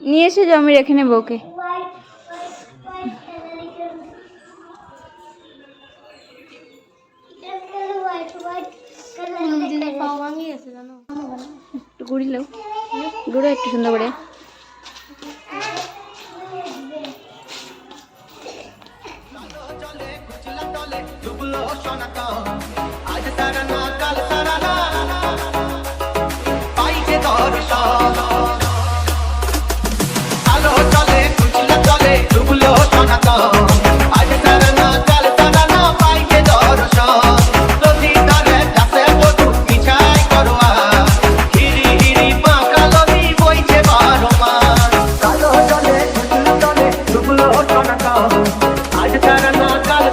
নিয়ে এসে যাও আমি রেখে নেব ওকে। একটু ঘুরিলেও ঘুরে একটু সুন্দর করে। आज तेरा नाम काल